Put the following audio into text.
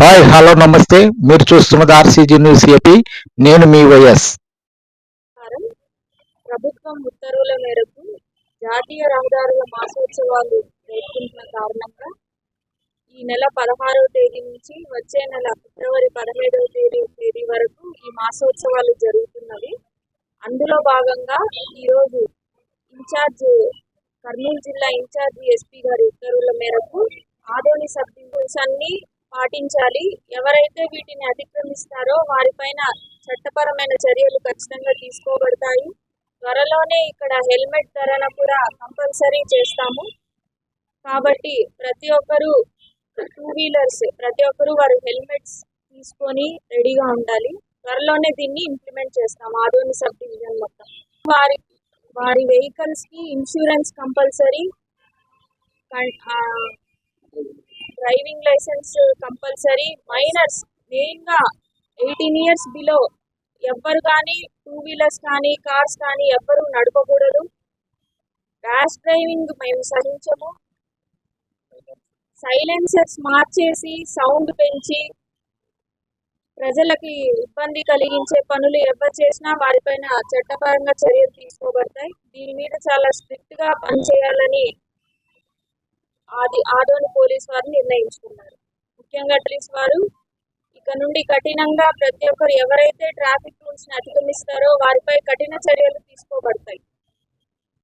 Hi hello నమస్తే. మీరు చూస్తున్నది ఆర్సీజీ న్యూస్ ఏపీ. నేను మీ వైఎస్. ప్రభుత్వం ఉత్తర్వుల మేరకు జాతీయ రహదారుల మాసోత్సవాలు జరుపుకుంటున్న కారణంగా ఈ నెల పదహారవ తేదీ నుంచి వచ్చే నెల ఫిబ్రవరి పదహైదవ తేదీ తేదీ వరకు ఈ మాసోత్సవాలు జరుగుతున్నవి. అందులో భాగంగా ఈరోజు ఇన్ఛార్జ్ కర్నూలు జిల్లా ఇన్ఛార్జి ఎస్పీ గారి ఉత్తర్వుల మేరకు ఆదోని సబ్ డివిజన్స్ అన్ని పాటించాలి. ఎవరైతే వీటిని అతిక్రమిస్తారో వారిపైన చట్టపరమైన చర్యలు ఖచ్చితంగా తీసుకోబడతాయి. త్వరలోనే ఇక్కడ హెల్మెట్ ధరణ కూడా కంపల్సరీ చేస్తాము. కాబట్టి ప్రతి ఒక్కరూ టూ వీలర్స్ ప్రతి ఒక్కరూ వారి హెల్మెట్స్ తీసుకొని రెడీగా ఉండాలి. త్వరలోనే దీన్ని ఇంప్లిమెంట్ చేస్తాము ఆదోని సబ్ డివిజన్ మొత్తం. వారి వారి వెహికల్స్కి insurance compulsory. Driving licence compulsory. Minors మెయిన్గా ఎయిటీన్ ఇయర్స్ బిలో ఎవ్వరు కానీ టూ వీలర్స్ కానీ కార్స్ కానీ ఎవ్వరు నడపకూడదు. ర్యాష్ డ్రైవింగ్ మేము సహించము. సైలెన్సర్స్ మార్చేసి సౌండ్ పెంచి ప్రజలకి ఇబ్బంది కలిగించే పనులు ఎవరు చేసినా వారిపైన చట్టపరంగా చర్యలు తీసుకోబడతాయి. దీని మీద చాలా స్ట్రిక్ట్గా పనిచేయాలని ఆది ఆదోని పోలీస్ వారు నిర్ణయించుకున్నారు. ముఖ్యంగా పోలీస్ వారు ఇక నుండి కఠినంగా ప్రతి ఒక్కరు ఎవరైతే ట్రాఫిక్ రూల్స్ని వారిపై కఠిన చర్యలు తీసుకోబడతాయి.